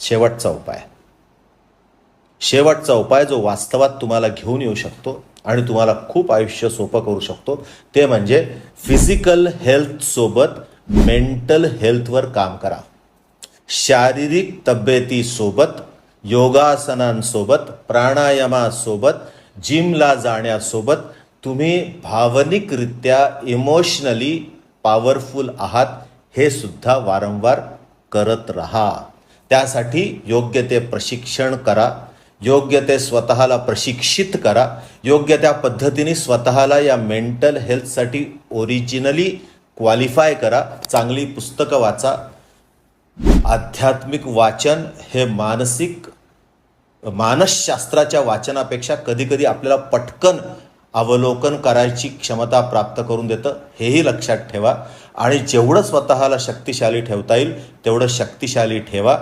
शेवटचा उपाय शेवटचा उपाय जो वास्तवात तुम्हाला घेऊन येऊ शकतो आणि तुम्हाला खूप आयुष्य सोपं करू शकतो ते म्हणजे फिजिकल हेल्थसोबत मेंटल हेल्थवर काम करा. शारीरिक तब्येतीसोबत योगासनांसोबत प्राणायामासोबत जिमला जाण्यासोबत तुम्ही भावनिकरित्या इमोशनली पॉवरफुल आहात हे सुद्धा वारंवार करत राहा. त्यासाठी योग्य ते प्रशिक्षण करा योग्य ते स्वतःला प्रशिक्षित करा योग्य त्या पद्धतीने स्वतःला या मेंटल हेल्थसाठी ओरिजिनली क्वालिफाय करा चांगली पुस्तकं वाचा. आध्यात्मिक वाचन हे मानसिक मानसशास्त्राच्या वाचनापेक्षा कधीकधी आपल्याला पटकन अवलोकन करायची क्षमता प्राप्त करून देतं हेही लक्षात ठेवा. आणि जेवढं स्वतःला शक्तिशाली ठेवता येईल तेवढं शक्तिशाली ठेवा.